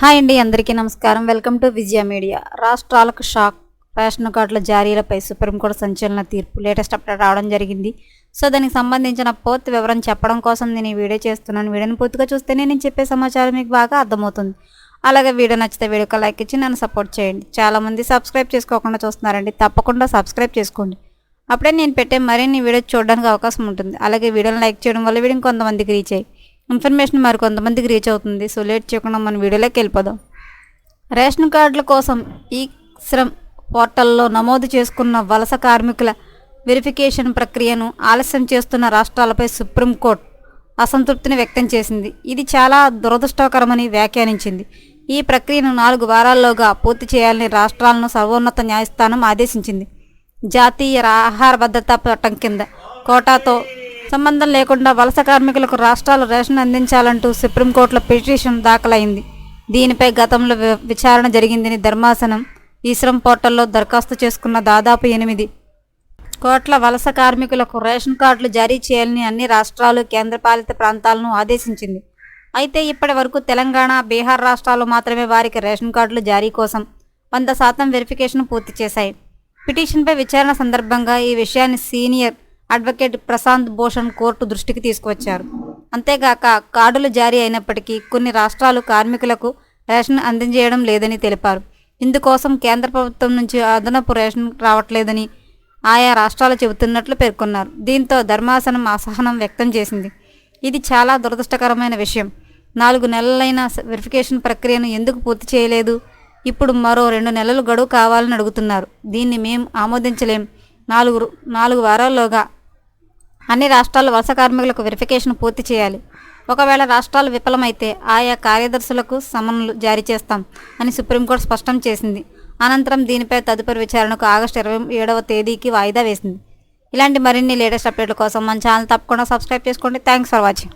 Hi అండి అందరికీ నమస్కారం. Welcome to Vijaya media. రాష్ట్రాలకు షాక్ రేషన్ కార్డుల జారీలపై సుప్రీంకోర్టు సంచలన తీర్పు లేటెస్ట్ అప్డేట్ రావడం జరిగింది. సో దానికి సంబంధించిన పూర్తి వివరం చెప్పడం కోసం నేను ఈ వీడియో చేస్తున్నాను. వీడియోని పూర్తిగా చూస్తేనే నేను చెప్పే సమాచారం మీకు బాగా అర్థమవుతుంది. అలాగే వీడియో నచ్చితే వీడియోకి లైక్ ఇచ్చి నన్ను సపోర్ట్ చేయండి. చాలామంది సబ్స్క్రైబ్ చేసుకోకుండా చూస్తున్నారండి. తప్పకుండా సబ్స్క్రైబ్ చేసుకోండి. అప్పుడే నేను పెట్టే మరిన్ని వీడియో చూడడానికి అవకాశం ఉంటుంది. అలాగే వీడియోని లైక్ చేయడం వల్ల వీడియో కొంతమందికి రీచ్ అయ్యి ఇన్ఫర్మేషన్ మరి కొంతమందికి రీచ్ అవుతుంది. సో లేట్ చేయకుండా మన వీడియోలోకి వెళ్ళిపోదాం. రేషన్ కార్డుల కోసం ఈ శ్రమ్ పోర్టల్లో నమోదు చేసుకున్న వలస కార్మికుల వెరిఫికేషన్ ప్రక్రియను ఆలస్యం చేస్తున్న రాష్ట్రాలపై సుప్రీంకోర్టు అసంతృప్తిని వ్యక్తం చేసింది. ఇది చాలా దురదృష్టకరమని వ్యాఖ్యానించింది. ఈ ప్రక్రియను నాలుగు వారాల్లోగా పూర్తి చేయాలని రాష్ట్రాలను సర్వోన్నత న్యాయస్థానం ఆదేశించింది. జాతీయ ఆహార భద్రతా చట్టం కింద కోటాతో సంబంధం లేకుండా వలస కార్మికులకు రాష్ట్రాలు రేషన్ అందించాలంటూ సుప్రీంకోర్టులో పిటిషన్ దాఖలైంది. దీనిపై గతంలో వి- విచారణ జరిగిందని ధర్మాసనం ఈ శ్రమ్ పోర్టల్లో దరఖాస్తు చేసుకున్న దాదాపు ఎనిమిది కోట్ల వలస కార్మికులకు రేషన్ కార్డులు జారీ చేయాలని అన్ని రాష్ట్రాలు కేంద్రపాలిత ప్రాంతాలను ఆదేశించింది. అయితే ఇప్పటి వరకు తెలంగాణ బీహార్ రాష్ట్రాలు మాత్రమే వారికి రేషన్ కార్డులు జారీ కోసం వంద శాతం వెరిఫికేషన్ పూర్తి చేశాయి. పిటిషన్పై విచారణ సందర్భంగా ఈ విషయాన్ని senior advocate Prashant Bhushan court దృష్టికి తీసుకువచ్చారు. అంతేగాక కార్డులు జారీ అయినప్పటికీ కొన్ని రాష్ట్రాలు కార్మికులకు రేషన్ అందించేయడం లేదని తెలిపారు. ఇందుకోసం కేంద్ర ప్రభుత్వం నుంచి అదనపు రేషన్ రావట్లేదని ఆయా రాష్ట్రాలు చెబుతున్నట్లు పేర్కొన్నారు. దీంతో ధర్మాసనం అసహనం వ్యక్తం చేసింది. ఇది చాలా దురదృష్టకరమైన విషయం. నాలుగు నెలలైన వెరిఫికేషన్ ప్రక్రియను ఎందుకు పూర్తి చేయలేదు? ఇప్పుడు మరో రెండు నెలలు గడువు కావాలని అడుగుతున్నారు. దీన్ని మేం ఆమోదించలేం. నాలుగు నాలుగు వారాల్లోగా అన్ని రాష్ట్రాలు వలస కార్మికులకు వెరిఫికేషన్ పూర్తి చేయాలి. ఒకవేళ రాష్ట్రాలు విఫలమైతే ఆయా కార్యదర్శులకు సమన్లు జారీ చేస్తాం అని సుప్రీంకోర్టు స్పష్టం చేసింది. అనంతరం దీనిపై తదుపరి విచారణకు ఆగస్టు ఇరవై ఏడవ తేదీకి వాయిదా వేసింది. ఇలాంటి మరిన్ని లేటెస్ట్ అప్డేట్ల కోసం మన ఛానల్ తప్పకుండా సబ్స్క్రైబ్ చేసుకోండి. Thanks for watching